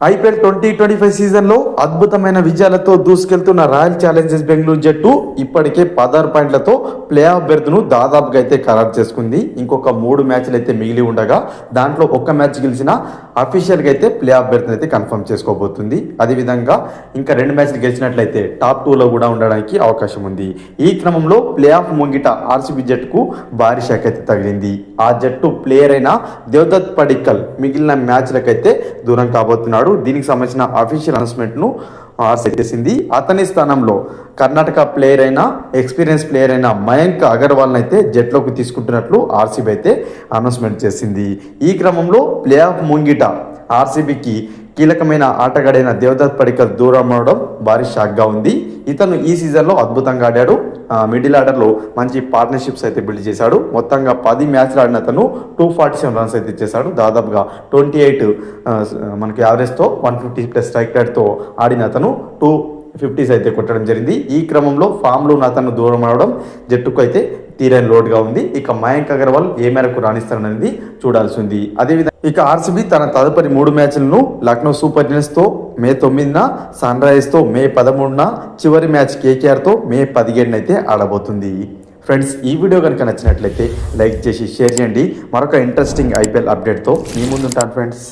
IPL twenty twenty five సీజన్లో అద్భుతమైన విజయాలతో దూసుకెళ్తున్న రాయల్ ఛాలెంజర్స్ బెంగళూరు జట్టు ఇప్పటికే పదహారు పాయింట్లతో ప్లే ఆఫ్ బెర్త్ను దాదాపుగా అయితే ఖరారు చేసుకుంది. ఇంకొక మూడు మ్యాచ్లు అయితే మిగిలి ఉండగా దాంట్లో ఒక్క మ్యాచ్ గెలిచిన అఫీషియల్గా అయితే ప్లే ఆఫ్ బెర్త్ అయితే కన్ఫర్మ్ చేసుకోబోతుంది. అదేవిధంగా ఇంకా రెండు మ్యాచ్లు గెలిచినట్లయితే టాప్ టూలో కూడా ఉండడానికి అవకాశం ఉంది. ఈ క్రమంలో ప్లే ఆఫ్ ముంగిట ఆర్సీబీ జట్టుకు భారీ షాక్ అయితే తగిలింది. ఆ జట్టు ప్లేయర్ అయిన దేవదత్ పడిక్కల్ మిగిలిన మ్యాచ్లకైతే దూరం కాబోతున్నాడు. దీనికి సంబంధించిన అఫీషియల్ అనౌన్స్మెంట్ను ఆర్సీ చేసింది. అతని స్థానంలో కర్ణాటక ప్లేయర్ అయిన ఎక్స్పీరియన్స్ ప్లేయర్ అయిన మయాంక్ అగర్వాల్ని అయితే జట్లోకి తీసుకుంటున్నట్లు ఆర్సీబీ అయితే అనౌన్స్మెంట్ చేసింది. ఈ క్రమంలో ప్లే ఆఫ్ ముంగిట ఆర్సీబీకి కీలకమైన ఆటగాడైన దేవదత్ పడికల్ దూరం అవడం భారీ షాక్గా ఉంది. ఇతను ఈ సీజన్లో అద్భుతంగా ఆడాడు. మిడిల్ ఆర్డర్లో మంచి పార్ట్నర్షిప్స్ అయితే బిల్డ్ చేశాడు. మొత్తంగా పది మ్యాచ్లు ఆడిన అతను టూ ఫార్టీ సెవెన్ రన్స్ అయితే ఇచ్చేశాడు. దాదాపుగా ట్వంటీ ఎయిట్ మనకి యావరేజ్తో వన్ ఫిఫ్టీ ప్లస్ స్ట్రైక్ రేట్తో ఆడిన అతను టూ ఫిఫ్టీస్ అయితే కొట్టడం జరిగింది. ఈ క్రమంలో ఫామ్లో ఉన్న అతను దూరం అవడం జట్టుకు అయితే తీరని లోడ్గా ఉంది. ఇక మయాంక్ అగర్వాల్ ఏ మేరకు రాణిస్తారనేది చూడాల్సి ఉంది అదేవిధంగా ఇక ఆర్సీబీ తన తదుపరి మూడు మ్యాచ్లను లక్నో సూపర్ జైంట్స్తో మే తొమ్మిదిన సన్ రైజర్స్ మే పదమూడున చివరి మ్యాచ్ కేకేఆర్తో మే పదిహేడున అయితే ఆడబోతుంది. ఫ్రెండ్స్ ఈ వీడియో కనుక నచ్చినట్లయితే లైక్ చేసి షేర్ చేయండి. మరొక ఇంట్రెస్టింగ్ ఐపీఎల్ అప్డేట్తో మీ ముందుంటాను ఫ్రెండ్స్.